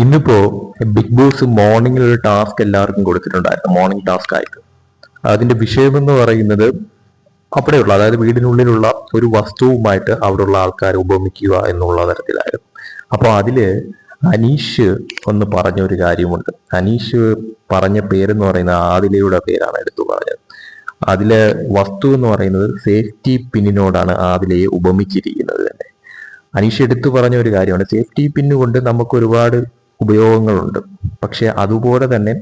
ഇന്നിപ്പോ big boss മോർണിംഗിൽ ഒരു ടാസ്ക് എല്ലാവർക്കും കൊടുത്തിട്ടുണ്ടായിരുന്നു മോർണിംഗ് ടാസ്ക് ആയിട്ട്. അതിന്റെ വിഷയം എന്ന് പറയുന്നത് അവിടെയുള്ള അതായത് വീടിനുള്ളിലുള്ള ഒരു വസ്തുവുമായിട്ട് അവിടെയുള്ള ആൾക്കാരെ ഉപമിക്കുക എന്നുള്ള തരത്തിലായിരുന്നു. അപ്പോൾ അതിൽ അനീഷ് ഒന്ന് പറഞ്ഞ ഒരു കാര്യമുണ്ട്. അനീഷ് പറഞ്ഞ പേരെന്ന് പറയുന്നത് ആദിലയുടെ പേരാണ് എടുത്തു പറഞ്ഞത്. അതിലെ വസ്തു എന്ന് പറയുന്നത് സേഫ്റ്റി പിന്നിനോടാണ് ആദിലയെ ഉപമിച്ചിരിക്കുന്നത് തന്നെ. അനീഷ് എടുത്തു പറഞ്ഞ ഒരു കാര്യമാണ് സേഫ്റ്റി പിന്നുകൊണ്ട് നമുക്ക് ഒരുപാട് ഉപയോഗങ്ങളുണ്ട്. പക്ഷെ അതുപോലെ തന്നെ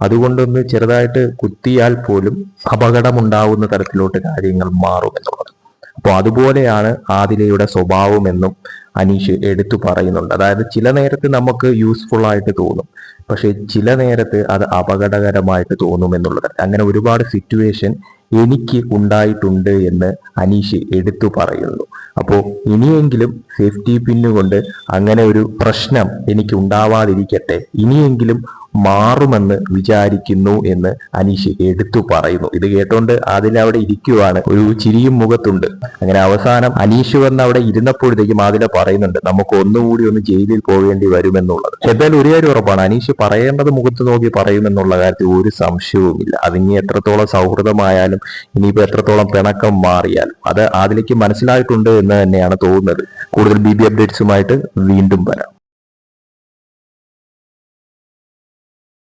അതുകൊണ്ടൊന്ന് ചെറുതായിട്ട് കുത്തിയാൽ പോലും അപകടമുണ്ടാവുന്ന തരത്തിലോട്ട് കാര്യങ്ങൾ മാറും എന്നുള്ളത്. അപ്പോൾ അതുപോലെയാണ് ആദിലയുടെ സ്വഭാവമെന്നും അനീഷ് എടുത്തു പറയുന്നുണ്ട്. അതായത് ചില നേരത്ത് നമുക്ക് യൂസ്ഫുൾ ആയിട്ട് തോന്നും. പക്ഷെ ചില നേരത്ത് അത് അപകടകരമായിട്ട് തോന്നും എന്നുള്ളത് അങ്ങനെ ഒരുപാട് സിറ്റുവേഷൻ എനിക്ക് ഉണ്ടായിട്ടുണ്ട് എന്ന് അനീഷ് എടുത്തു പറയുന്നു. അപ്പോൾ ഇനിയെങ്കിലും സേഫ്റ്റി പിന്നുകൊണ്ട് അങ്ങനെ ഒരു പ്രശ്നം എനിക്ക് ഉണ്ടാവാതിരിക്കട്ടെ. ഇനിയെങ്കിലും മാറുമെന്ന് വിചാരിക്കുന്നു എന്ന് അനീഷ് എടുത്തു പറയുന്നു. ഇത് കേട്ടോണ്ട് അതിൽ അവിടെ ഇരിക്കുവാണ്. ഒരു ചിരിയും മുഖത്തുണ്ട്. അങ്ങനെ അവസാനം അനീഷ് വന്ന് അവിടെ ഇരുന്നപ്പോഴത്തേക്കും ആദില പറയുന്നുണ്ട് നമുക്ക് ഒന്നുകൂടി ഒന്ന് ജയിലിൽ പോകേണ്ടി വരുമെന്നുള്ളത്. എന്തായാലും ഒരു കാര്യം ഉറപ്പാണ്. അനീഷ് പറയേണ്ടത് മുഖത്ത് നോക്കി പറയുമെന്നുള്ള കാര്യത്തിൽ ഒരു സംശയവുമില്ല. അതിനി എത്രത്തോളം സൗഹൃദമായാലും ഇനിയിപ്പോ എത്രത്തോളം പിണക്കം മാറിയാലും. അത് അതിലേക്ക് മനസ്സിലായിട്ടുണ്ട് എന്ന് തന്നെയാണ് തോന്നുന്നത്. കൂടുതൽ ബി ബി അപ്ഡേറ്റ്സുമായിട്ട് വീണ്ടും വരാം.